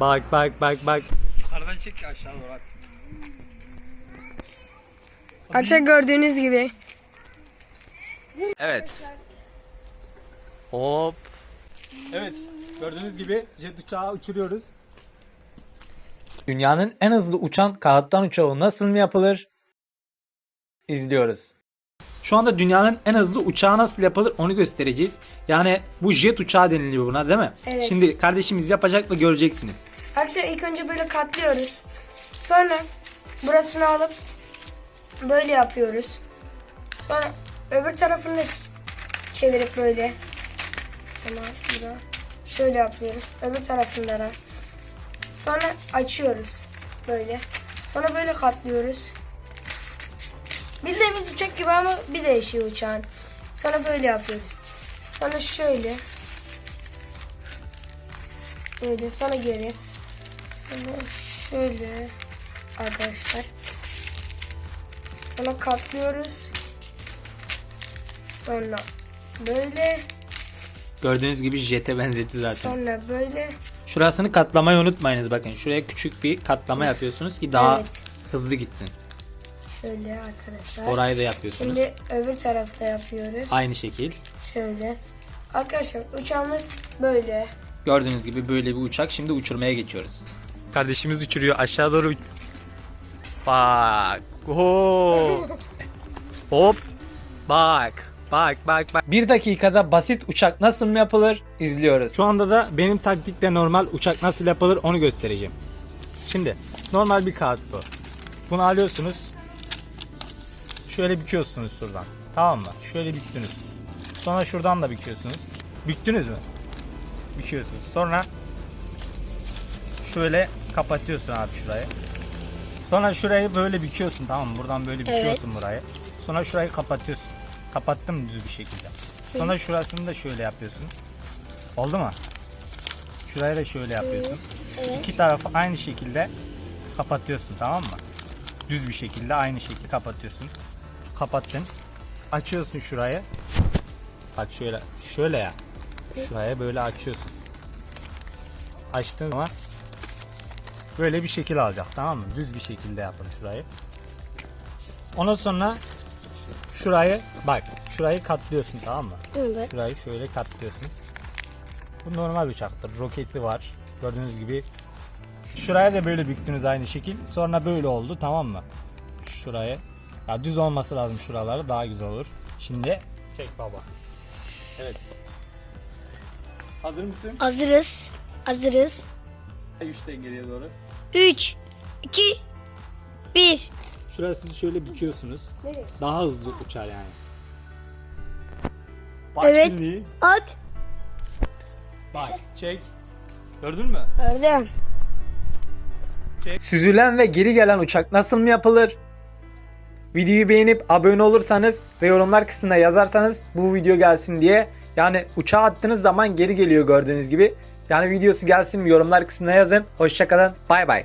Bak bak bak bak. Yukarıdan çek ki aşağı doğru at. Arkadaşlar gördüğünüz gibi. Evet. Hop. Evet. Gördüğünüz gibi jet uçağı uçuruyoruz. Dünyanın en hızlı uçan kağıttan uçağı nasıl mı yapılır? İzliyoruz. Şu anda dünyanın en hızlı uçağı nasıl yapılır onu göstereceğiz. Yani bu jet uçağı deniliyor buna değil mi? Evet. Şimdi kardeşimiz yapacak ve göreceksiniz. Arkadaşlar ilk önce böyle katlıyoruz. Sonra burasını alıp böyle yapıyoruz. Sonra öbür tarafını da çevirip böyle. Ama bura. Şöyle yapıyoruz. Öbür tarafında da. Sonra açıyoruz. Böyle. Sonra böyle katlıyoruz. Bildiğimiz uçak gibi ama bir değişiyor uçağın. Sonra böyle yapıyoruz. Sonra şöyle. Böyle sonra geri. Sonra şöyle arkadaşlar. Sonra katlıyoruz. Sonra böyle. Gördüğünüz gibi jete benzetti zaten. Sonra böyle. Şurasını katlamayı unutmayınız bakın. Şuraya küçük bir katlama yapıyorsunuz ki daha Evet. hızlı gitsin. Şöyle arkadaşlar. Orayı da yapıyorsunuz. Şimdi öbür tarafta yapıyoruz. Aynı şekil. Şöyle. Arkadaşlar uçağımız böyle. Gördüğünüz gibi böyle bir uçak. Şimdi uçurmaya geçiyoruz. Kardeşimiz uçuruyor. Aşağı doğru uç- Bak. Oo. Hop. Bak. Bak bak bak. Bir dakikada basit uçak nasıl mı yapılır izliyoruz. Şu anda da benim taktikle normal uçak nasıl yapılır onu göstereceğim. Şimdi normal bir kağıt bu. Bunu alıyorsunuz. Şöyle büküyorsunuz şuradan. Tamam mı? Şöyle büktünüz. Sonra şuradan da büküyorsunuz. Büktünüz mü? büküyorsun. Sonra şöyle kapatıyorsun abi şurayı. Sonra şurayı böyle büküyorsun tamam mı? Buradan böyle büküyorsun burayı. Sonra şurayı kapatıyorsun. Kapattım düz bir şekilde. Sonra şurasını da şöyle yapıyorsun. Oldu mu? Şurayı da şöyle yapıyorsun. İki tarafı aynı şekilde kapatıyorsun tamam mı? Düz bir şekilde aynı şekilde kapatıyorsun. Kapattın. Açıyorsun şurayı. Bak şöyle şöyle ya. Şuraya böyle açıyorsun. Açtığın zaman böyle bir şekil alacak tamam mı? Düz bir şekilde yapın şurayı. Ondan sonra şurayı bak şurayı katlıyorsun tamam mı? Evet. Şurayı şöyle katlıyorsun. Bu normal uçaktır. Roketli var. Gördüğünüz gibi. Şuraya da böyle büktünüz aynı şekil. Sonra böyle oldu tamam mı? Şurayı. Ya düz olması lazım şuraları daha güzel olur. Şimdi çek baba. Evet. Hazır mısın? Hazırız. Hazırız. 3'ten geriye doğru. 3, 2, 1. Şurasını şöyle büküyorsunuz. Daha hızlı uçar yani. Bak Evet. şimdi. At. Bak çek. Gördün mü? Gördüm. Süzülen ve geri gelen uçak nasıl mı yapılır? Videoyu beğenip abone olursanız ve yorumlar kısmında yazarsanız bu video gelsin diye. Yani uçağa attığınız zaman geri geliyor gördüğünüz gibi. Yani videosu gelsin yorumlar kısmına yazın. Hoşçakalın. Bay bay.